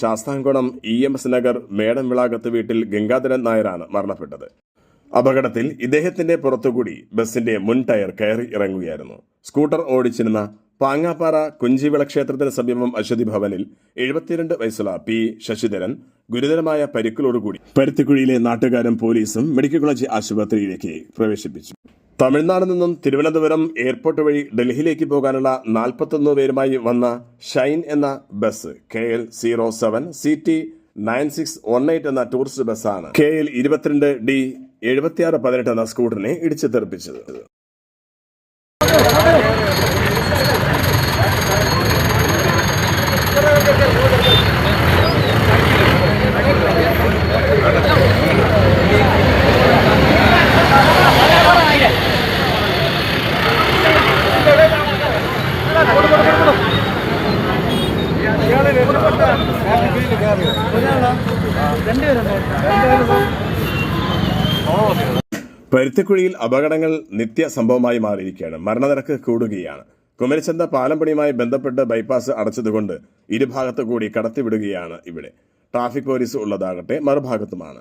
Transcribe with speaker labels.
Speaker 1: Sasthamkulam E M S Nagar മേടം വിളാകത്ത് വീട്ടിൽ ഗംഗാധരൻ നായരാണ് മരണപ്പെട്ടത്. അപകടത്തിൽ ഇദ്ദേഹത്തിന്റെ പുറത്തുകൂടി ബസിന്റെ മുൻ ടയർ കയറി ഇറങ്ങുകയായിരുന്നു. സ്കൂട്ടർ ഓടിച്ചിരുന്ന പാങ്ങാപ്പാറ കുഞ്ചിവിള ക്ഷേത്രത്തിന് സമീപം അശ്വതി ഭവനിൽ എഴുപത്തിരണ്ട് വയസ്സുള്ള പി ശശിധരൻ ഗുരുതരമായ പരിക്കുകളോടുകൂടി പരുത്തിക്കുഴിയിലെ നാട്ടുകാരും പോലീസും മെഡിക്കൽ കോളേജ് ആശുപത്രിയിലേക്ക് പ്രവേശിപ്പിച്ചു. തമിഴ്നാട് നിന്നും തിരുവനന്തപുരം എയർപോർട്ട് വഴി ഡൽഹിയിലേക്ക് പോകാനുള്ള നാൽപ്പത്തൊന്ന് പേരുമായി വന്ന ഷൈൻ എന്ന bus K L zero seven C T nine six one eight എന്ന ടൂറിസ്റ്റ് ബസ്സാണ് കെ എൽ ഇരുപത്തിരണ്ട് ഡി എഴുപത്തിയാറ് പതിനെട്ട് എന്ന സ്കൂട്ടറിനെ ഇടിച്ചു തെറിപ്പിച്ചത്. പരുത്തിക്കുഴിയിൽ അപകടങ്ങൾ നിത്യ സംഭവമായി മാറിയിരിക്കുകയാണ്. മരണനിരക്ക് കൂടുകയാണ്. കുമരച്ചന്ത പാലം പണിയുമായി ബന്ധപ്പെട്ട് ബൈപ്പാസ് അടച്ചതുകൊണ്ട് ഇരുഭാഗത്തു കൂടി കടത്തിവിടുകയാണ് ഇവിടെ. ട്രാഫിക് പോലീസ് ഉള്ളതാകട്ടെ മറുഭാഗത്തുമാണ്.